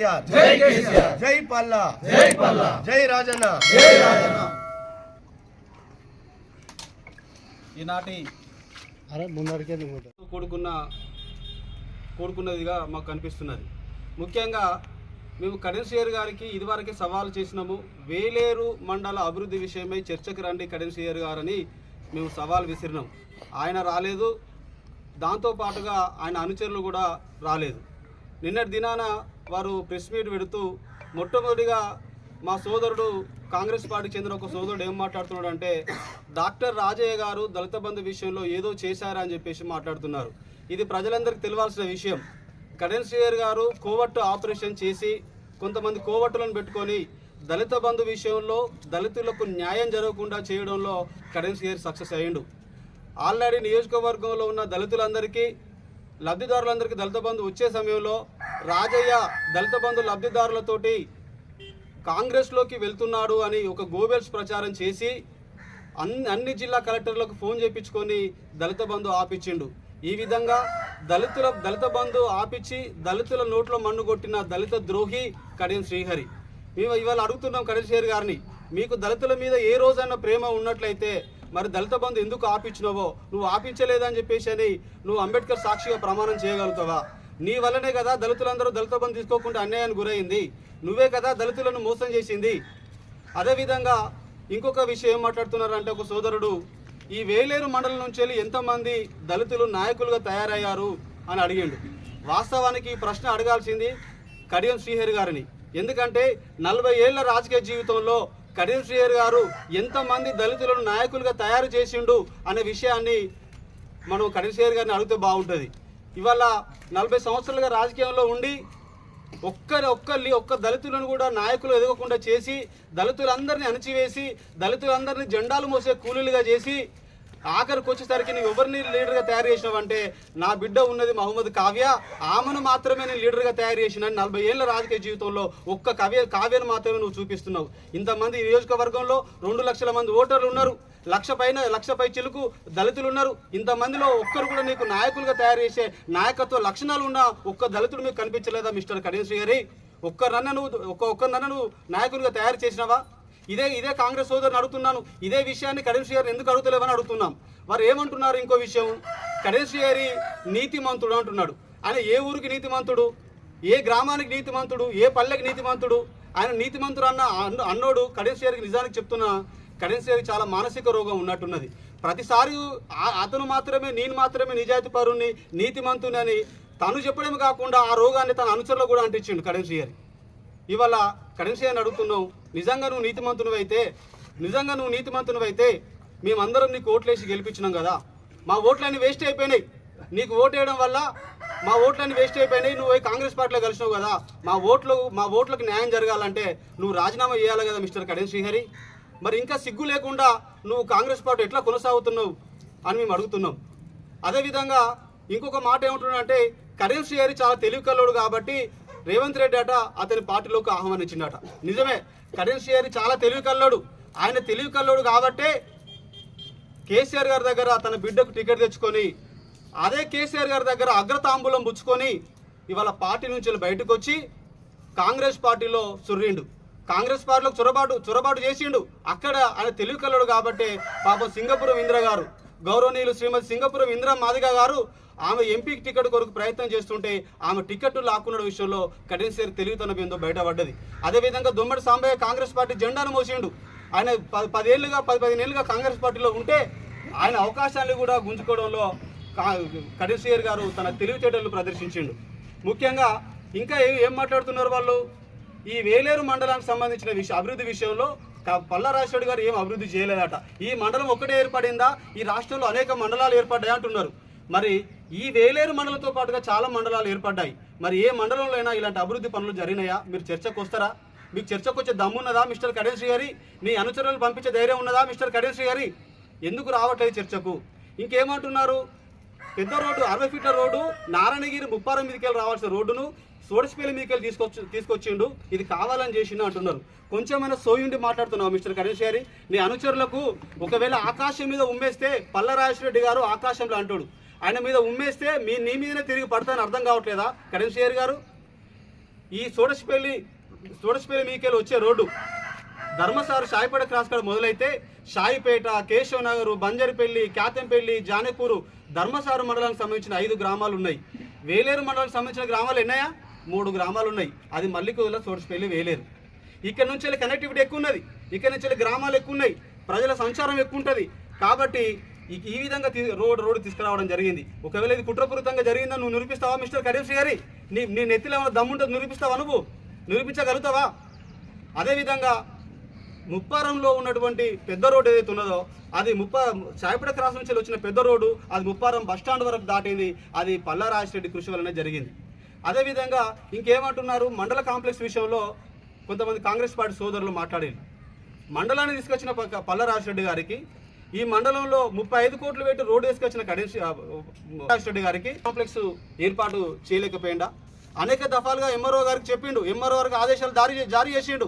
కేసీఆర్. జై కేసీఆర్. జై పల్లా. జై పల్లా. జై రాజన్న. జై రాజన్న. ఈనాటి కూడుకున్న కూడుకున్నదిగా మాకు కనిపిస్తున్నది. ముఖ్యంగా మేము కడెన్సియర్ గారికి ఇదివరకే సవాల్ చేసినాము. వేలేరు మండల అభివృద్ధి విషయమై చర్చకు రండి కడెన్సియర్ గారని మేము సవాల్ విసిరినాం. ఆయన రాలేదు. దాంతో పాటుగా ఆయన అనుచరులు కూడా రాలేదు. నిన్నటి దినాన వారు ప్రెస్ మీట్ పెడుతూ మొట్టమొదటిగా మా సోదరుడు కాంగ్రెస్ పార్టీకి చెందిన ఒక సోదరుడు ఏం మాట్లాడుతున్నాడు అంటే డాక్టర్ రాజయ్య గారు దళిత బంధు విషయంలో ఏదో చేశారా అని చెప్పేసి మాట్లాడుతున్నారు. ఇది ప్రజలందరికీ తెలియాల్సిన విషయం. కడెన్సియర్ గారు కోవట్టు ఆపరేషన్ చేసి కొంతమంది కోవట్టులను పెట్టుకొని దళిత బంధు విషయంలో దళితులకు న్యాయం జరగకుండా చేయడంలో కడెన్సియర్ సక్సెస్ అయ్యిండు. ఆల్రెడీ నియోజకవర్గంలో ఉన్న దళితులందరికీ లబ్ధిదారులందరికీ దళిత బంధు వచ్చే సమయంలో రాజయ్య దళిత బంధు లబ్ధిదారులతోటి కాంగ్రెస్లోకి వెళ్తున్నాడు అని ఒక గోబెల్స్ ప్రచారం చేసి అన్ని అన్ని జిల్లా కలెక్టర్లకు ఫోన్ చేయించుకొని దళిత బంధు ఆపిచ్చిండు ఈ విధంగా దళితుల దళిత బంధు ఆపిచ్చి దళితుల నోట్లో మన్ను కొట్టిన దళిత ద్రోహి కడియం శ్రీహరి. మేము ఇవాళ అడుగుతున్నాం కడియం శ్రీహరి గారిని మీకు దళితుల మీద ఏ రోజైనా ప్రేమ ఉన్నట్లయితే మరి దళిత బంధు ఎందుకు ఆపించినవో? నువ్వు ఆపించలేదని చెప్పేసి అని నువ్వు అంబేద్కర్ సాక్షిగా ప్రమాణం చేయగలుగుతావా? నీ వల్లనే కదా దళితులందరూ దళిత బంధు తీసుకోకుండా అన్యాయానికి గురైంది. నువ్వే కదా దళితులను మోసం చేసింది. అదేవిధంగా ఇంకొక విషయం మాట్లాడుతున్నారంటే ఒక సోదరుడు ఈ వేలేరు మండలం నుంచి వెళ్ళి ఎంతమంది దళితులు నాయకులుగా తయారయ్యారు? అని అడిగిండు. వాస్తవానికి ఈ ప్రశ్న అడగాల్సింది కడియం శ్రీహరి గారిని. ఎందుకంటే నలభై ఏళ్ళ రాజకీయ జీవితంలో కడియం శ్రీయర్ గారు ఎంతమంది దళితులను నాయకులుగా తయారు చేసిండు అనే విషయాన్ని మనం కరీం శ్రీహరి గారిని అడిగితే బాగుంటుంది. ఇవాళ నలభై సంవత్సరాలుగా రాజకీయంలో ఉండి ఒక్కరి ఒక్కరిని ఒక్క దళితులను కూడా నాయకులు ఎదగకుండా చేసి దళితులందరినీ అణచివేసి దళితులందరినీ జెండాలు మోసే కూలీలుగా చేసి ఆఖరికి వచ్చేసరికి నువ్వు ఎవరిని లీడర్గా తయారు చేసినావంటే నా బిడ్డ ఉన్నది మహమ్మద్ కావ్య. ఆమెను మాత్రమే నేను లీడర్గా తయారు చేసిన నలభై ఏళ్ళ రాజకీయ జీవితంలో ఒక్క కావ్య కావ్యను మాత్రమే నువ్వు చూపిస్తున్నావు. ఇంతమంది ఈ నియోజకవర్గంలో రెండు లక్షల మంది ఓటర్లు ఉన్నారు. లక్ష పైన లక్ష పై చిలుకు దళితులు ఉన్నారు. ఇంతమందిలో ఒక్కరు కూడా నీకు నాయకులుగా తయారు చేసే నాయకత్వ లక్షణాలు ఉన్న ఒక్క దళితుడు మీకు కనిపించలేదా మిస్టర్ కడేశ్వరి గారి ఒక్కరన్న నువ్వు ఒక్క ఒక్కరినన్న నువ్వు నాయకులుగా తయారు చేసినావా? ఇదే ఇదే కాంగ్రెస్ సోదరుని అడుగుతున్నాను. ఇదే విషయాన్ని కరెన్సీ గారు ఎందుకు అడుగుతలేవని అడుగుతున్నాం. వారు ఏమంటున్నారు ఇంకో విషయం? కరెన్సీ గారి నీతిమంతుడు అంటున్నాడు. ఆయన ఏ ఊరికి నీతిమంతుడు? ఏ గ్రామానికి నీతిమంతుడు? ఏ పల్లెకి నీతిమంతుడు? ఆయన నీతిమంతుడు అన్న అన్న- అన్నోడు కరెన్సీ గారికి నిజానికి చెప్తున్నా కరెన్సీ గారికి చాలా మానసిక రోగం ఉన్నట్టున్నది. ప్రతిసారి ఆ- అతను మాత్రమే నేను మాత్రమే నిజాయితీ పరుణ్ణి నీతిమంతుని అని తను చెప్పడమే కాకుండా ఆ రోగాన్ని తన అనుచరులు కూడా అంటించిండు కరెన్సీ గారి ఇవాళ కరెన్సీ అని అడుగుతున్నావు నిజంగా నువ్వు నీతిమంతునివైతే నిజంగా నువ్వు నీతిమంతునివైతే మేమందరం నీకు ఓట్లేసి గెలిపించినాం కదా. మా ఓట్లన్నీ వేస్ట్ అయిపోయినాయి. నీకు ఓటు వేయడం వల్ల మా ఓట్లన్నీ వేస్ట్ అయిపోయినాయి. నువ్వు కాంగ్రెస్ పార్టీలో కలిసినావు కదా. మా ఓట్లు మా ఓట్లకు న్యాయం జరగాలంటే నువ్వు రాజీనామా చేయాలి కదా మిస్టర్ కడెన్ శ్రీహరి మరి ఇంకా సిగ్గు లేకుండా నువ్వు కాంగ్రెస్ పార్టీ ఎట్లా కొనసాగుతున్నావు అని మేము అడుగుతున్నాం. అదేవిధంగా ఇంకొక మాట ఏమంటున్నాడంటే కరీం శ్రీహరి చాలా తెలివి కల్లోడు కాబట్టి రేవంత్ రెడ్డి అట అతని పార్టీలోకి ఆహ్వానించిండట. నిజమే కరెన్సీ శ్రీహరి చాలా తెలివి కల్లోడు. ఆయన తెలివి కల్లోడు కాబట్టే కేసీఆర్ గారి దగ్గర తన బిడ్డకు టికెట్ తెచ్చుకొని అదే కేసీఆర్ గారి దగ్గర అగ్రతాంబూలం పుచ్చుకొని ఇవాళ పార్టీ నుంచి బయటకు వచ్చి కాంగ్రెస్ పార్టీలో సుర్రిండు. కాంగ్రెస్ పార్టీలో చొరబాటు చొరబాటు చేసిండు. అక్కడ ఆయన తెలివి కలడు కాబట్టి పాపం సింగపురం ఇంద్ర గారు గౌరవనీయులు శ్రీమతి సింగపురం ఇంద్ర మాదిగ గారు ఆమె ఎంపీ టికెట్ కొరకు ప్రయత్నం చేస్తుంటే ఆమె టికెట్ లాక్కున్న విషయంలో కఠినసేరి తెలివితనం ఏందో బయటపడ్డది. అదేవిధంగా దొమ్మడి సాంబయ్య కాంగ్రెస్ పార్టీ జెండాను మోసిండు. ఆయన పది పదేళ్ళుగా పది పదిహేనులుగా కాంగ్రెస్ పార్టీలో ఉంటే ఆయన అవకాశాన్ని కూడా గుంజుకోవడంలో కడిసేర్ గారు తన తెలివితేటలు ప్రదర్శించిండు. ముఖ్యంగా ఇంకా ఏం మాట్లాడుతున్నారు వాళ్ళు? ఈ వేలేరు మండలానికి సంబంధించిన విషయం అభివృద్ధి విషయంలో క- పల్లా రాజశేఖర్ గారు ఏం అభివృద్ధి చేయలేదట. ఈ మండలం ఒక్కటే ఏర్పడిందా? ఈ రాష్ట్రంలో అనేక మండలాలు ఏర్పడ్డాయి అంటున్నారు మరి ఈ వేలేరు మండలంతో పాటుగా చాలా మండలాలు ఏర్పడ్డాయి. మరి ఏ మండలంలో అయినా ఇలాంటి అభివృద్ధి పనులు జరిగినాయా? మీరు చర్చకు వస్తారా? మీకు చర్చకు వచ్చే దమ్మున్నదా మిస్టర్ కడెన్ గారి? నీ అనుచరులు పంపించే ధైర్యం ఉన్నదా మిస్టర్ కడెన్ గారి? ఎందుకు రావట్లేదు చర్చకు? ఇంకేమంటున్నారు? పెద్ద రోడ్డు అరవై ఫీట్ల రోడ్డు నారాయణగిరి ముప్పారం మీదకి వెళ్ళి రావాల్సిన రోడ్డును సోడస్పేలి మీదకి వెళ్ళి తీసుకొచ్చి తీసుకొచ్చిండు. ఇది కావాలని చేసిండు అంటున్నారు. కొంచెమైనా సోయుండి మాట్లాడుతున్నావు మిస్టర్ కరేష్ గారి? నీ అనుచరులకు ఒకవేళ ఆకాశం మీద ఉమ్మేస్తే పల్లరాజేశ్వర రెడ్డి గారు ఆకాశంలో అంటాడు. ఆయన మీద ఉమ్మేస్తే మీ నీ మీదనే తిరిగి పడతానని అర్థం కావట్లేదా? కరెన్సీఆర్ గారు? ఈ సోడసిపల్లి సోడసిపల్లి మీకెళ్ళి వచ్చే రోడ్డు. ధర్మసారు షాయిపేట క్రాస్ కాడ మొదలైతే షాయిపేట కేశవ్ బంజరిపల్లి క్యాతంపల్లి జానపూరు ధర్మసారు మండలానికి సంబంధించిన ఐదు గ్రామాలు ఉన్నాయి. వేలేరు మండలానికి సంబంధించిన గ్రామాలు ఎన్నాయా మూడు గ్రామాలు ఉన్నాయి. అది మల్లికొదిల సోడసిపల్లి వేలేరు. ఇక్కడ నుంచి వెళ్ళి కనెక్టివిటీ ఎక్కువ ఉన్నది ఇక్కడ నుంచి వెళ్ళి గ్రామాలు ఎక్కువ ఉన్నాయి ప్రజల సంచారం ఎక్కువ ఉంటుంది కాబట్టి ఈ- విధంగా రోడ్డు రోడ్ రోడ్డు తీసుకురావడం జరిగింది. ఒకవేళ ఇది కుట్రపూరితంగా జరిగిందని నువ్వు నిరూపిస్తావా మిస్టర్ కరీంశ్రీ గారి? నీ నీ నెత్తిలో ఏమైనా దమ్ముంటుంది నిరూపిస్తావా నువ్వు? నిరూపించగలుగుతావా? అదేవిధంగా ముప్పారంలో ఉన్నటువంటి పెద్ద రోడ్డు ఏదైతే ఉన్నదో అది ముప్ప చాయపేట క్రాస్ నుంచి వచ్చిన పెద్ద రోడ్డు అది ముప్పారం బస్ స్టాండ్ వరకు దాటింది. అది పల్లారాజిరెడ్డి కృషి వలన జరిగింది. అదేవిధంగా ఇంకేమంటున్నారు మండల కాంప్లెక్స్ విషయంలో కొంతమంది కాంగ్రెస్ పార్టీ సోదరులు మాట్లాడారు మండలాన్ని తీసుకొచ్చిన పక్క- పల్ల గారికి ఈ మండలంలో ముప్పై ఐదు కోట్లు పెట్టి రోడ్డు వేసుకొచ్చిన కడేసి రెడ్డి గారికి కాంప్లెక్స్ ఏర్పాటు చేయలేకపోయిందా అనేక దఫాలుగా ఎంఆర్ఓ గారికి చెప్పిండు. ఎంఆర్ఓ గారికి ఆదేశాలు జారీ జారీ చేసిండు.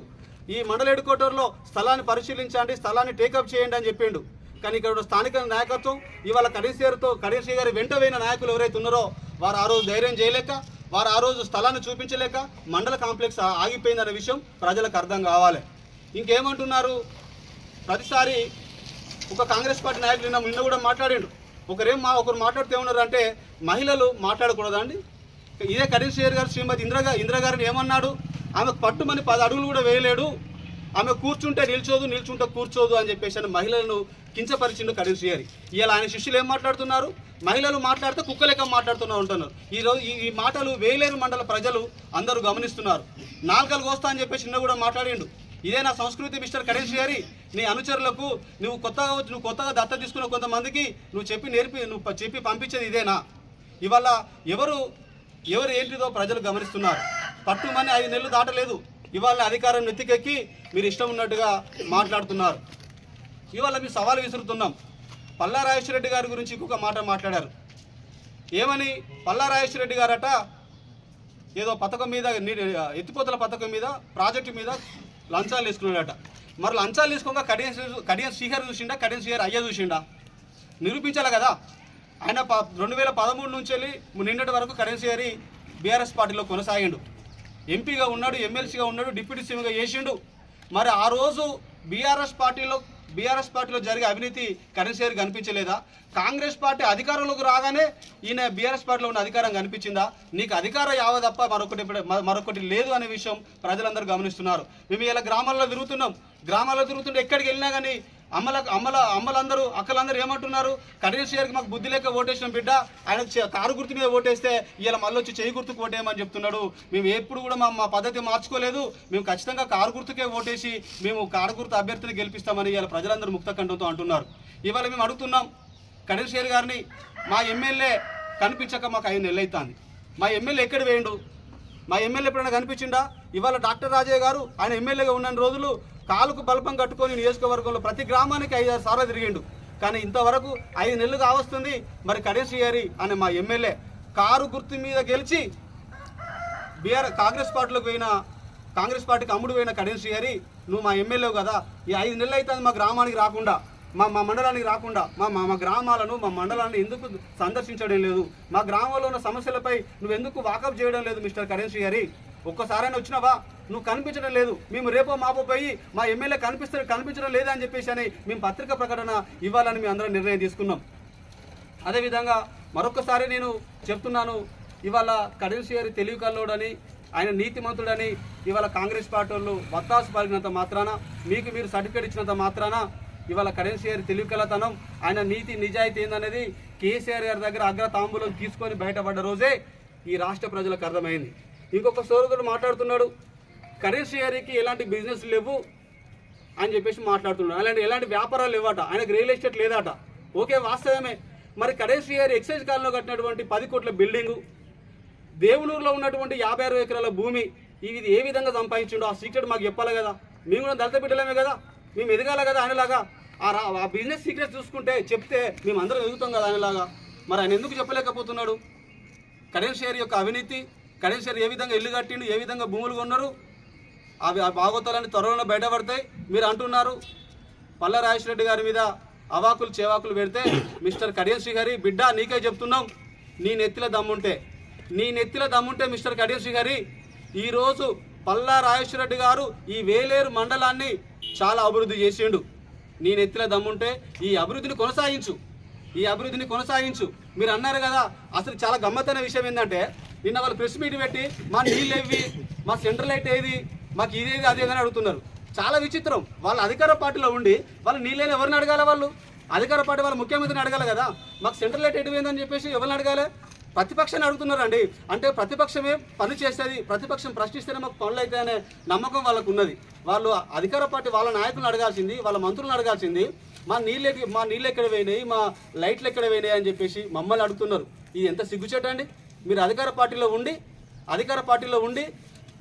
ఈ మండల హెడ్ క్వార్టర్లో స్థలాన్ని పరిశీలించండి స్థలాన్ని టేకప్ చేయండి అని చెప్పిండు. కానీ ఇక్కడ స్థానిక నాయకత్వం ఇవాళ కడేశ్వరితో కడేశ్వరి గారి వెంట పోయిన నాయకులు ఎవరైతే ఉన్నారో వారు ఆ రోజు ధైర్యం చేయలేక వారు ఆ రోజు స్థలాన్ని చూపించలేక మండల కాంప్లెక్స్ ఆగిపోయిందనే విషయం ప్రజలకు అర్థం కావాలి. ఇంకేమంటున్నారు? ప్రతిసారి ఒక కాంగ్రెస్ పార్టీ నాయకులు నిన్న నిన్న కూడా మాట్లాడిండు ఒకరేం మా ఒకరు మాట్లాడితే ఏమన్నారు అంటే మహిళలు మాట్లాడకూడదండి ఇదే కరీం షేర్ గారు శ్రీమతి ఇందిరా ఇందిరాగారిని ఏమన్నాడు? ఆమె పట్టుమని పది అడుగులు కూడా వేయలేడు. ఆమె కూర్చుంటే నిల్చోదు నిల్చుంటే కూర్చోదు అని చెప్పేసి అని మహిళలను కించపరిచిండు కరీం శ్రీహరి. ఇలా ఆయన శిష్యులు ఏం మాట్లాడుతున్నారు? మహిళలు మాట్లాడితే కుక్క లెక్క మాట్లాడుతున్నారు ఉంటున్నారు. ఈరోజు ఈ మాటలు వేలేరు మండల ప్రజలు అందరూ గమనిస్తున్నారు. నాలుగలు కోస్తా అని చెప్పేసి నిన్న కూడా మాట్లాడిండు. ఇదే నా సంస్కృతి మిస్టర్ కరీం గారి. నీ అనుచరులకు నువ్వు కొత్తగా వచ్చి- నువ్వు కొత్తగా దత్త తీసుకున్న కొంతమందికి నువ్వు చెప్పి నేర్పి నువ్వు చెప్పి పంపించేది ఇదేనా? ఇవాళ ఎవరు ఎవరు ఏంటిదో ప్రజలు గమనిస్తున్నారు. పట్టుమని ఐదు నెలలు దాటలేదు. ఇవాళ అధికారం నెత్తికెక్కి మీరు ఇష్టం ఉన్నట్టుగా మాట్లాడుతున్నారు. ఇవాళ మేము సవాల్ విసురుతున్నాం. పల్లా రెడ్డి గారి గురించి ఇంకొక మాట మాట్లాడారు. ఏమని? పల్లా రెడ్డి గారట ఏదో పథకం మీద ఎత్తిపోతల పథకం మీద ప్రాజెక్టు మీద లంచాలు తీసుకున్నాడట. మరి లంచాలు తీసుకోక కడియం శ్రీ- కడియం శ్రీహరి చూసిండా? కడియం శ్రీహరి అయ్య చూసిండా? నిరూపించాలి కదా. ఆయన ప రెండు వేల పదమూడు నుంచి వెళ్ళి నిన్నటి వరకు కడియం శ్రీహరి బీఆర్ఎస్ పార్టీలో కొనసాగిండు. ఎంపీగా ఉన్నాడు ఎమ్మెల్సీగా ఉన్నాడు డిప్యూటీ సీఎంగా చేసిండు. మరి ఆ రోజు బీఆర్ఎస్ పార్టీలో బీఆర్ఎస్ పార్టీలో జరిగే అవినీతి కరెన్సీ కనిపించలేదా? కాంగ్రెస్ పార్టీ అధికారంలోకి రాగానే ఈయన బీఆర్ఎస్ పార్టీలో ఉన్న అధికారం కనిపించిందా? నీకు అధికారం యావ తప్ప మరొకటి ఇప్పుడు- మరొకటి లేదు అనే విషయం ప్రజలందరూ గమనిస్తున్నారు. మేము ఇలా గ్రామాల్లో తిరుగుతున్నాం. గ్రామాల్లో తిరుగుతుంటే ఎక్కడికి వెళ్ళినా కానీ అమ్మల అమ్మల అమ్మలందరూ అక్కలందరూ ఏమంటున్నారు? కనీస్ గారికి మాకు బుద్ధి లేక ఓటేసిన బిడ్డ. ఆయన చే- కారు గుర్తు మీద ఓటేస్తే ఇలా మళ్ళీ వచ్చి చేయి గుర్తుకు ఓటేయమని చెప్తున్నాడు. మేము ఎప్పుడు కూడా మా మా పద్ధతి మార్చుకోలేదు. మేము ఖచ్చితంగా కారు గుర్తుకే ఓటేసి మేము కారు గుర్తు అభ్యర్థిని గెలిపిస్తామని ఇలా ప్రజలందరూ ముక్తఖండంతో అంటున్నారు. ఇవాళ మేము అడుగుతున్నాం కనీస్ గారిని మా ఎమ్మెల్యే కనిపించక మాకు ఐదు నెలలు అవుతుంది మా ఎమ్మెల్యే ఎక్కడ వేయండు? మా ఎమ్మెల్యే ఎప్పుడైనా కనిపించిండా? ఇవాళ డాక్టర్ రాజయ్య గారు ఆయన ఎమ్మెల్యేగా ఉన్న రోజులు కాలుకు బల్పం కట్టుకొని నియోజకవర్గంలో ప్రతి గ్రామానికి ఐదు ఆరు సార్లు తిరిగిండు. కానీ ఇంతవరకు ఐదు నెలలు కావస్తుంది మరి కడేసి గారి అనే మా ఎమ్మెల్యే కారు గుర్తు మీద గెలిచి బీఆర్ కాంగ్రెస్ పార్టీలోకి పోయిన కాంగ్రెస్ పార్టీకి అమ్ముడు పోయిన కడేసి గారి నువ్వు మా ఎమ్మెల్యే కదా. ఈ ఐదు నెలలు అవుతుంది మా గ్రామానికి రాకుండా మా మా మండలానికి రాకుండా. మా మా మా గ్రామాలను మా మండలాన్ని ఎందుకు సందర్శించడం లేదు? మా గ్రామంలో ఉన్న సమస్యలపై నువ్వు ఎందుకు వాకప్ చేయడం లేదు మిస్టర్ కరెన్సీ గారి? ఒక్కసారైనా వచ్చినావా? నువ్వు కనిపించడం లేదు. మేము రేపో మాపో పోయి మా ఎమ్మెల్యే కనిపిస్తే కనిపించడం లేదా అని చెప్పేసి అని మేము పత్రిక ప్రకటన ఇవ్వాలని మేము అందరం నిర్ణయం తీసుకున్నాం. అదేవిధంగా మరొకసారి నేను చెప్తున్నాను ఇవాళ కడిల్సి గారి తెలివి కల్లోడని ఆయన నీతిమంతుడని ఇవాళ కాంగ్రెస్ పార్టీ వాళ్ళు వత్తాసు పలిగినంత మాత్రాన మీకు మీరు సర్టిఫికేట్ ఇచ్చినంత మాత్రాన ఇవాళ కరెన్సీ గారి తెలివి కలతనం ఆయన నీతి నిజాయితీ ఏందనేది కేసీఆర్ గారి దగ్గర అగ్ర తాంబూలం తీసుకొని బయటపడ్డ రోజే ఈ రాష్ట్ర ప్రజలకు అర్థమైంది. ఇంకొక సోదరుడు మాట్లాడుతున్నాడు. కరెన్సీ గారికి ఎలాంటి బిజినెస్ లేవు అని చెప్పేసి మాట్లాడుతున్నాడు. అలాంటి ఎలాంటి వ్యాపారాలు లేవట. ఆయనకు రియల్ ఎస్టేట్ లేదట. ఓకే వాస్తవమే. మరి కడేశ్వరి గారి ఎక్సైజ్ కాలంలో కట్టినటువంటి పది కోట్ల బిల్డింగు దేవునూరులో ఉన్నటువంటి యాభై అరవై ఎకరాల భూమి ఇది ఏ విధంగా సంపాదించిండో ఆ సీక్రెట్ మాకు చెప్పాలి కదా. మేము కూడా దళిత బిడ్డలమే కదా. మేము ఎదగాలి కదా ఆయనలాగా. ఆ రా ఆ బిజినెస్ సీక్రెట్ చూసుకుంటే చెప్తే మేము అందరం ఎదుగుతాం కదా ఆయనలాగా. మరి ఆయన ఎందుకు చెప్పలేకపోతున్నాడు? కడేశ్వరి యొక్క అవినీతి కడేశ్వరి ఏ విధంగా ఇల్లు కట్టిండు ఏ విధంగా భూములు కొన్నారు అవి ఆ భాగవతాలన్నీ త్వరలో బయటపడతాయి. మీరు అంటున్నారు పల్ల రెడ్డి గారి మీద అవాకులు చేవాకులు పెడితే మిస్టర్ కడియం శ్రీహరి బిడ్డ నీకే చెప్తున్నాం నీ నెత్తిల దమ్ముంటే. నీ నెత్తిల దమ్ముంటే మిస్టర్ కడియం శ్రీహరి ఈరోజు పల్లా రాజేశ్వర రెడ్డి గారు ఈ వేలేరు మండలాన్ని చాలా అభివృద్ధి చేసిండు. నేను నెత్తిల దమ్ముంటే ఈ అభివృద్ధిని కొనసాగించు. ఈ అభివృద్ధిని కొనసాగించు. మీరు అన్నారు కదా అసలు చాలా గమ్మత్తైన విషయం ఏంటంటే నిన్న వాళ్ళు ప్రెస్ మీట్ పెట్టి మా నీళ్ళు ఏవి మా సెంటర్ లైట్ ఏది మాకు ఇదేది అది ఏదని అడుగుతున్నారు. చాలా విచిత్రం. వాళ్ళ అధికార పార్టీలో ఉండి వాళ్ళు నీళ్ళని ఎవరిని అడగాల వాళ్ళు? అధికార పార్టీ వాళ్ళ ముఖ్యమంత్రిని అడగాలి కదా? మాకు సెంటర్ లైట్ ఎటు చెప్పేసి ఎవరిని అడగాలి? ప్రతిపక్షాన్ని అడుగుతున్నారండి. అంటే ప్రతిపక్షమే పని చేస్తుంది ప్రతిపక్షం ప్రశ్నిస్తేనే మాకు పనులు అయితే అనే నమ్మకం వాళ్ళకు ఉన్నది. వాళ్ళు అధికార పార్టీ వాళ్ళ నాయకులను అడగాల్సింది వాళ్ళ మంత్రులను అడగాల్సింది మా నీళ్ళు మా నీళ్ళు ఎక్కడ పోయినాయి మా లైట్లు ఎక్కడ పోయినాయి అని చెప్పేసి మమ్మల్ని అడుగుతున్నారు. ఇది ఎంత సిగ్గుచేట అండి మీరు అధికార పార్టీలో ఉండి అధికార పార్టీలో ఉండి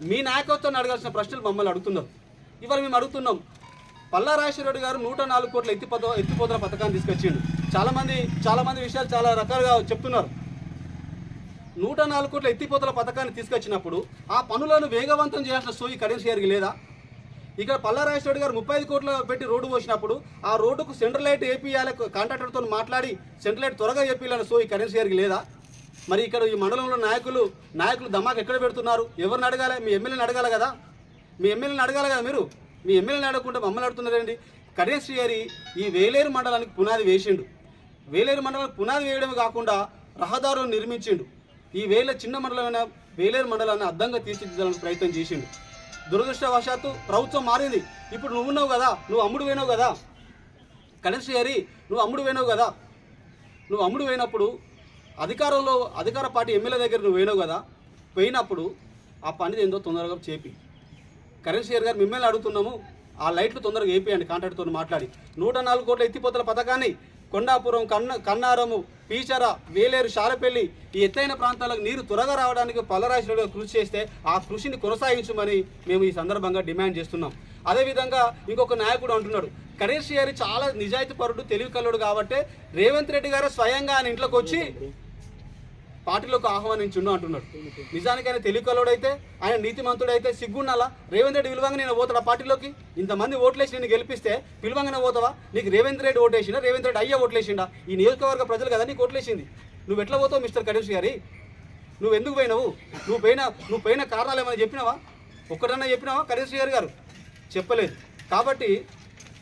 మీ నాయకత్వాన్ని అడగాల్సిన ప్రశ్నలు మమ్మల్ని అడుగుతున్నారు. ఇవాళ మేము అడుగుతున్నాం పల్లా రాజేశ్వరరెడ్డి గారు నూట నాలుగు కోట్ల ఎత్తిపోత ఎత్తిపోతల పథకాన్ని తీసుకొచ్చిండు. చాలామంది చాలామంది విషయాలు చాలా రకాలుగా చెప్తున్నారు. నూట నాలుగు కోట్ల ఎత్తిపోతల పథకాన్ని తీసుకొచ్చినప్పుడు ఆ పనులను వేగవంతం చేయాల్సిన సోయి కరెన్సీ గారికి లేదా? ఇక్కడ పల్లారాజేశ్వరి గారు ముప్పై ఐదు కోట్లు పెట్టి రోడ్డు పోసినప్పుడు ఆ రోడ్డుకు సెంట్రల్ లైట్ ఏపీయాలి కాంట్రాక్టర్తో మాట్లాడి సెంట్రల్ లైట్ త్వరగా ఏపీయాలని సోయి కరెన్సీ గారికి లేదా? మరి ఇక్కడ ఈ మండలంలో నాయకులు నాయకులు దమాక్ ఎక్కడ పెడుతున్నారు? ఎవరిని అడగాలి? మీ ఎమ్మెల్యేని అడగాలి కదా? మీ ఎమ్మెల్యేని అడగాలి కదా మీరు? మీ ఎమ్మెల్యేని అడగకుండా మమ్మల్ని అడుగుతున్నారండి కరెన్సీ గారి ఈ వేలేరు మండలానికి పునాది వేసిండు. వేలేరు మండలానికి పునాది వేయడమే కాకుండా రహదారులు నిర్మించిండు. ఈ వేల చిన్న మండలమైన వేలేరు మండలాన్ని అద్దంగా తీర్చిదిద్దడానికి ప్రయత్నం చేసిండు. దురదృష్టవశాత్తు ప్రభుత్వం మారింది. ఇప్పుడు నువ్వు ఉన్నావు కదా? నువ్వు అమ్ముడు పోయినావు కదా? కరెన్సీ గారి నువ్వు అమ్ముడు పోయినావు కదా? నువ్వు అమ్ముడు పోయినప్పుడు అధికారంలో అధికార పార్టీ ఎమ్మెల్యే దగ్గర నువ్వు పోయినావు కదా పోయినప్పుడు ఆ పని ఏందో తొందరగా చేపి. కరెన్సీ గారు మిమ్మల్ని అడుగుతున్నాము ఆ లైట్లు తొందరగా వేపియండి కాంట్రాక్ట్తో మాట్లాడి. నూట నాలుగు కోట్ల ఎత్తిపోతల పథకాన్ని కొండాపురం కన్న కన్నారము పీచర వేలేరు షారపల్లి ఈ ఎత్తైన ప్రాంతాలకు నీరు త్వరగా రావడానికి పల్లరాశులుగా కృషి చేస్తే ఆ కృషిని కొనసాగించమని మేము ఈ సందర్భంగా డిమాండ్ చేస్తున్నాం. అదేవిధంగా ఇంకొక నాయకుడు అంటున్నాడు కరెన్సీ గారి చాలా నిజాయితీ పరుడు తెలివి కల్లుడు కాబట్టి రేవంత్ రెడ్డి గారు స్వయంగా ఆయన ఇంట్లోకి వచ్చి పార్టీలోకి ఆహ్వానించుండు అంటున్నాడు. నిజానికి ఆయన తెలివికలోడైతే ఆయన నీతిమంతుడైతే సిగ్గున్నాలా రేవంత్ రెడ్డి విలువంగా నేను పోతాడా పార్టీలోకి? ఇంతమంది ఓట్లేసి నేను గెలిపిస్తే విలువంగానే పోతావా? నీకు రేవంత్ రెడ్డి ఓటేసిండా? రేవంత్ రెడ్డి అయ్యా ఓట్లేసిండా? ఈ నియోజకవర్గ ప్రజలు కదా నీకు ఓట్లేసింది. నువ్వు ఎట్లా పోతావు మిస్టర్ కరీష్ గారి నువ్వు ఎందుకు పోయినావు? నువ్వు పోయిన నువ్వు పోయిన కారణాలు ఏమైనా చెప్పినావా? ఒక్కటన్నా చెప్పినావా కరీష్ గారు గారు? చెప్పలేదు. కాబట్టి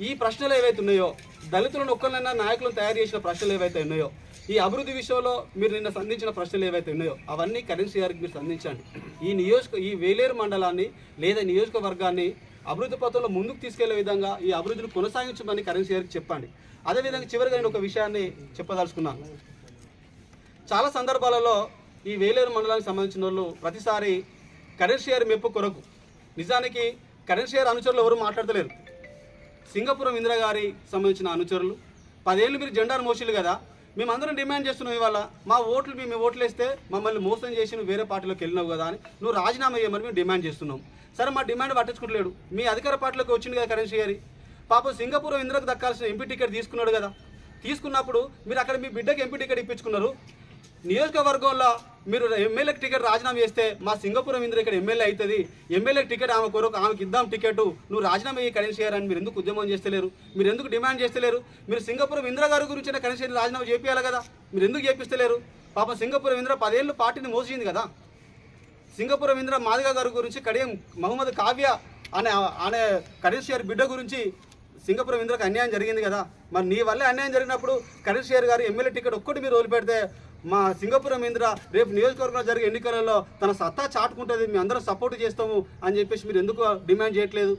ఈ ప్రశ్నలు ఏవైతే ఉన్నాయో దళితులను ఒక్కరినైనా నాయకులను తయారు చేసిన ప్రశ్నలు ఏవైతే ఉన్నాయో ఈ అభివృద్ధి విషయంలో మీరు నిన్న సంధించిన ప్రశ్నలు ఏవైతే ఉన్నాయో అవన్నీ కరెన్సీ గారికి మీరు సంధించండి. ఈ నియోజక ఈ వేలేరు మండలాన్ని లేదా నియోజకవర్గాన్ని అభివృద్ధి పథంలో ముందుకు తీసుకెళ్ళే విధంగా ఈ అభివృద్ధిని కొనసాగించమని కరెన్సీ గారికి చెప్పండి. అదేవిధంగా చివరిగా నేను ఒక విషయాన్ని చెప్పదలుచుకున్నాను. చాలా సందర్భాలలో ఈ వేలేరు మండలానికి సంబంధించిన వాళ్ళు ప్రతిసారి కరెన్సీ గారి మెప్పు కొరకు నిజానికి కరెన్సీ షేర్ అనుచరులు ఎవరు మాట్లాడతలేరు. సింగపురం ఇందిరా గారి సంబంధించిన అనుచరులు. పదేళ్ళు మీరు జెండాను మోసిల్లు కదా. మేమందరం డిమాండ్ చేస్తున్నాం ఇవాళ మా ఓట్లు మేము ఓట్లు వేస్తే మమ్మల్ని మోసం చేసి నువ్వు వేరే పార్టీలోకి వెళ్ళినావు కదా అని నువ్వు రాజీనామా చేయమని మేము డిమాండ్ చేస్తున్నాం. సరే మా డిమాండ్ పట్టించుకోలేడు మీ అధికార పార్టీలోకి వచ్చింది కదా కరెన్సీ గారి. పాపం సింగపూర్ ఇందిరకు దక్కాల్సిన ఎంపీ టికెట్ తీసుకున్నాడు కదా. తీసుకున్నప్పుడు మీరు అక్కడ మీ బిడ్డకి ఎంపీ టికెట్ ఇప్పించుకున్నారు. నియోజకవర్గంలో మీరు ఎమ్మెల్యేకి టికెట్ రాజీనామా చేస్తే మా సింగపురం ఇంద్ర ఇక్కడ ఎమ్మెల్యే అవుతుంది. ఎమ్మెల్యేకి టికెట్ ఆమె కొరకు ఆమెకి ఇద్దాం టికెట్. నువ్వు రాజీనామా అయ్యి కరెన్సీ చేయాలని మీరు ఎందుకు ఉద్యమం చేస్తలేరు? మీరు ఎందుకు డిమాండ్ చేస్తలేరు? మీరు సింగపురం ఇంద్ర గారి గురించి కరెన్సీ రాజీనామా చేపియాలి కదా? మీరు ఎందుకు చేపిస్తలేరు? పాపం సింగపురం ఇంద్ర పదేళ్ళు పార్టీని మోసింది కదా. సింగపురం ఇంద్ర మాదిగ గారి గురించి కడియం మహమ్మద్ కావ్య అనే అనే కరెన్సీ బిడ్డ గురించి సింగపురం ఇంద్రకు అన్యాయం జరిగింది కదా. మరి నీ వల్లే అన్యాయం జరిగినప్పుడు కరెన్సీ గారు ఎమ్మెల్యే టికెట్ ఒక్కటి మీరు వదిలిపెడితే మా సింగపురం ఇంద్ర రేపు నియోజకవర్గంలో జరిగే ఎన్నికలలో తన సత్తా చాటుకుంటుంది మేము అందరం సపోర్ట్ చేస్తాము అని చెప్పేసి మీరు ఎందుకు డిమాండ్ చేయట్లేదు?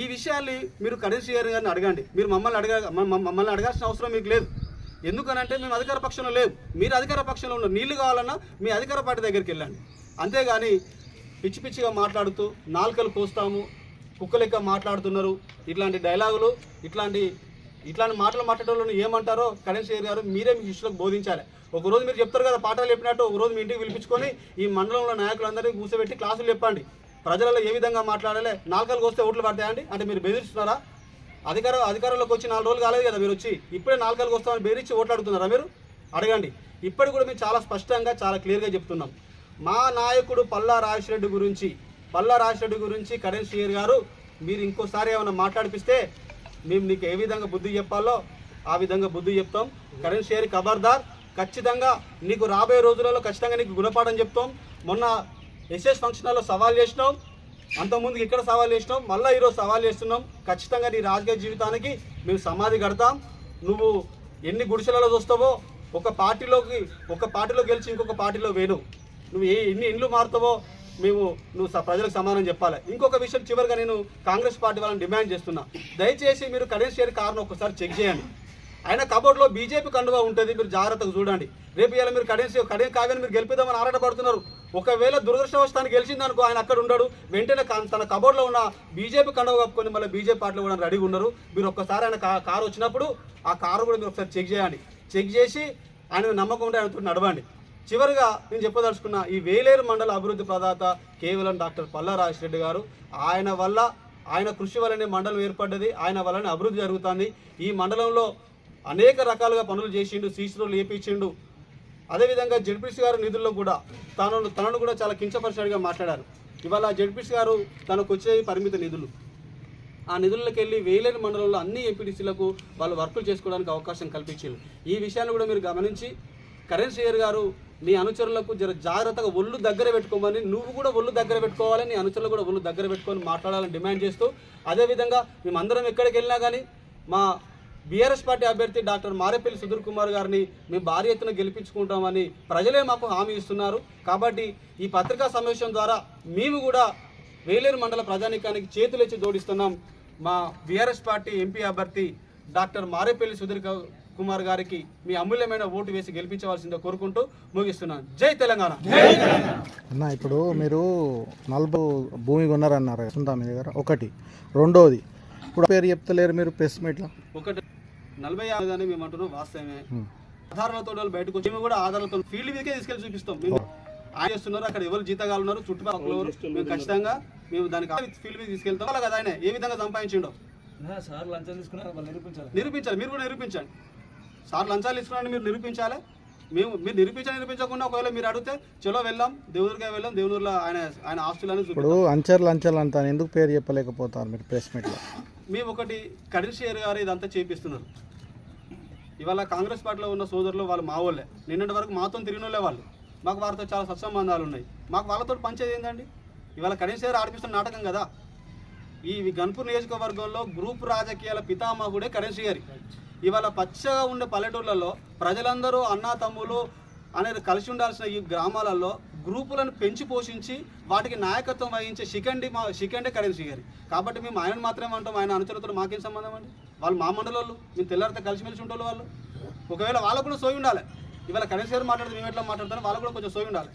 ఈ విషయాల్ని మీరు కరెన్సీ గారిని అడగండి. మీరు మమ్మల్ని అడగ మమ్మల్ని అడగాల్సిన అవసరం మీకు లేదు. ఎందుకనంటే మేము అధికార పక్షంలో లేవు. మీరు అధికార పక్షంలో ఉన్న నీళ్ళు కావాలన్నా మీ అధికార పార్టీ దగ్గరికి వెళ్ళండి. అంతేగాని పిచ్చి పిచ్చిగా మాట్లాడుతూ నాలుకలు కోస్తాము కుక్క లెక్క మాట్లాడుతున్నారు. ఇట్లాంటి డైలాగులు ఇట్లాంటి ఇట్లాంటి మాటలు మాట్లాడేవాళ్ళని ఏమంటారో కరెన్సీ గారు మీరే మీ శిష్యులకు బోధించాలి. ఒకరోజు మీరు చెప్తారు కదా పాఠాలు చెప్పినట్టు ఒకరోజు మీ ఇంటికి పిలిపించుకొని ఈ మండలంలో నాయకులందరినీ కూర్చోబెట్టి క్లాసులు చెప్పండి. ప్రజలలో ఏ విధంగా మాట్లాడాలి? నాలుగు వస్తే ఓట్లు పడతాయండి. అంటే మీరు బెదిరిస్తున్నారా? అధికార అధికారంలోకి వచ్చి నాలుగు రోజులు కాలేదు కదా మీరు వచ్చి. ఇప్పుడే నాలుగు వస్తామని బెదిరించి ఓట్లాడుతున్నారా మీరు? అడగండి. ఇప్పటికి కూడా మేము చాలా స్పష్టంగా చాలా క్లియర్గా చెప్తున్నాం. మా నాయకుడు పల్లా రాజశేఖరెడ్డి గురించి పల్లా రాజశేఖరెడ్డి గురించి కరెన్సీ షేర్ గారు మీరు ఇంకోసారి ఏమైనా మాట్లాడిపిస్తే మేము నీకు ఏ విధంగా బుద్ధి చెప్పాలో ఆ విధంగా బుద్ధి చెప్తాం. కరెంట్ షేర్ ఖబర్దార్. ఖచ్చితంగా నీకు రాబోయే రోజులలో ఖచ్చితంగా నీకు గుణపాఠం చెప్తాం. మొన్న ఎస్ఎస్ ఫంక్షన్లో సవాల్ చేసినాం. అంతకుముందు ఇక్కడ సవాల్ చేసినాం. మళ్ళీ ఈరోజు సవాల్ చేస్తున్నాం. ఖచ్చితంగా నీ రాజకీయ జీవితానికి మేము సమాధి కడతాం. నువ్వు ఎన్ని గుడిసెలలో చూస్తావో ఒక పార్టీలోకి ఒక పార్టీలో గెలిచి ఇంకొక పార్టీలో వేను నువ్వు ఏ ఎన్ని ఇండ్లు మారుతావో మేము నువ్వు స- ప్రజలకు సమానం చెప్పాలి. ఇంకొక విషయం చివరిగా నేను కాంగ్రెస్ పార్టీ వాళ్ళని డిమాండ్ చేస్తున్నా. దయచేసి మీరు కరెన్సీ షేర్ కారణం ఒకసారి చెక్ చేయండి. ఆయన కబోర్డ్లో బీజేపీ కండువా ఉంటుంది మీరు జాగ్రత్తగా చూడండి. రేపు ఇలా మీరు కడెన్సీ కడే కావ్యాన్ని మీరు గెలిపిద్దామని ఆరాటపడుతున్నారు. ఒకవేళ దురదృష్టవశానికి గెలిచిందనుకో ఆయన అక్కడ ఉండడు. వెంటనే తన కబోర్డ్లో ఉన్న బీజేపీ కండువ కప్పుకొని మళ్ళీ బీజేపీ పార్టీలో కూడా రెడీగా ఉన్నారు. మీరు ఒక్కసారి ఆయన కారు వచ్చినప్పుడు ఆ కారు కూడా మీరు ఒకసారి చెక్ చేయండి. చెక్ చేసి ఆయన నమ్మకం ఉంటే ఆయనతో నడవండి. చివరిగా నేను చెప్పదలుచుకున్న ఈ వేలేరు మండల అభివృద్ధి ప్రదాత కేవలం డాక్టర్ పల్లా రెడ్డి గారు. ఆయన వల్ల ఆయన కృషి వల్లనే మండలం ఏర్పడ్డది ఆయన వల్లనే అభివృద్ధి జరుగుతుంది. ఈ మండలంలో అనేక రకాలుగా పనులు చేసిండు సీసీలో వేపించిండు అదేవిధంగా జడ్పీసీ గారు నిధుల్లో కూడా తనను తనను కూడా చాలా కించపరిచినట్టుగా మాట్లాడారు. ఇవాళ జడ్పీసీ గారు తనకు వచ్చే పరిమిత నిధులు. ఆ నిధుల్లోకి వెళ్ళి వేలేని మండలంలో అన్ని ఎంపీటీసీలకు వాళ్ళు వర్కులు చేసుకోవడానికి అవకాశం కల్పించారు ఈ విషయాన్ని కూడా మీరు గమనించి కరెన్ షేర్ గారు నీ అనుచరులకు జర జాగ్రత్తగా ఒళ్ళు దగ్గర పెట్టుకోమని నువ్వు కూడా ఒళ్ళు దగ్గర పెట్టుకోవాలి నీ అనుచరులు కూడా ఒళ్ళు దగ్గర పెట్టుకొని మాట్లాడాలని డిమాండ్ చేస్తూ అదేవిధంగా మేమందరం ఎక్కడికి వెళ్ళినా కానీ మా బీఆర్ఎస్ పార్టీ అభ్యర్థి డాక్టర్ మారేపల్లి సుధీర్ కుమార్ గారిని మేము భారీ ఎత్తున గెలిపించుకుంటామని ప్రజలే మాకు హామీ ఇస్తున్నారు. కాబట్టి ఈ పత్రికా సమావేశం ద్వారా మేము కూడా వేలేరు మండల ప్రజానీకానికి చేతులెచ్చి జోడిస్తున్నాం మా బీఆర్ఎస్ పార్టీ ఎంపీ అభ్యర్థి డాక్టర్ మారేపల్లి సుధీర్ కుమార్ గారికి మీ అమూల్యమైన ఓటు వేసి గెలిపించవలసిందో కోరుకుంటూ ముగిస్తున్నాను. జై తెలంగాణ. అన్న ఇప్పుడు మీరు నలభై భూమి కొన్నారన్నారు ఉందా మీ దగ్గర ఒకటి. రెండోది ఇప్పుడు పేరు చెప్తలేరు మీరు ప్రెస్ మీట్లో? ఒకటి. నలభై యాభై అని మేము అంటున్నాం వాస్తవమే. ఆధారాలతో బయటకు వచ్చి మేము కూడా ఆధారాలతో ఫీల్డ్ మీదకే తీసుకెళ్ళి చూపిస్తాం. మేము ఆయన చేస్తున్నారు అక్కడ ఎవరు జీతగాలు ఉన్నారు చుట్టుపక్కల ఎవరు? మేము ఖచ్చితంగా మేము దానికి ఫీల్డ్ మీద తీసుకెళ్తాం. అలా కదా ఆయన ఏ విధంగా సంపాదించిండో? సార్ లంచం తీసుకున్నారు వాళ్ళు నిరూపించాలి నిరూపించాలి మీరు కూడా నిరూపించండి. సార్ లంచాలు తీసుకున్నారని మీరు నిరూపించాలి? మేము మీరు నిరూపించాలి నిరూపించకుండా ఒకవేళ మీరు అడిగితే చలో వెళ్ళాం దేవుడిగా వెళ్ళాం దేవుడిలో ఆయన ఆయన ఆస్తులని ఇప్పుడు అంచర్లు అంచర్లు అంటాను. ఎందుకు పేరు చెప్పలేకపోతారు మీరు ప్రెస్ మీట్లో? మేము ఒకటి కడిల్ షేర్ గారు ఇదంతా చేపిస్తున్నారు. ఇవాళ కాంగ్రెస్ పార్టీలో ఉన్న సోదరులు వాళ్ళు మా వాళ్ళే. నిన్నటి వరకు మాతో తిరిగిన వాళ్ళే. వాళ్ళు మాకు వారితో చాలా సత్సంబంధాలు ఉన్నాయి. మాకు వాళ్ళతో పంచేది ఏంటండి ఇవాళ కడిల్ షేర్ ఆడిపిస్తున్న నాటకం కదా? ఈ గన్పూర్ నియోజకవర్గంలో గ్రూప్ రాజకీయాల పితామహుడే కరెన్సీ గారి ఇవాళ పచ్చగా ఉండే పల్లెటూళ్ళల్లో ప్రజలందరూ అన్నా తమ్ములు అనేది కలిసి ఉండాల్సిన ఈ గ్రామాలలో గ్రూపులను పెంచి పోషించి వాటికి నాయకత్వం వహించే శిఖండి మా శిఖండే కరెన్సీ గారి కాబట్టి మేము ఆయన మాత్రమే అంటాం ఆయన అనుచరులతో మాకేం సంబంధం అండి? వాళ్ళు మా మండలంలో మేము తెల్లారితో కలిసిమెలిసి ఉంటారు వాళ్ళు. ఒకవేళ వాళ్ళకు కూడా సోయి ఉండాలి. ఇవాళ కరెన్సీ గారు మాట్లాడితే మేము ఎట్లా మాట్లాడతాం వాళ్ళకు కూడా కొంచెం సోయి ఉండాలి.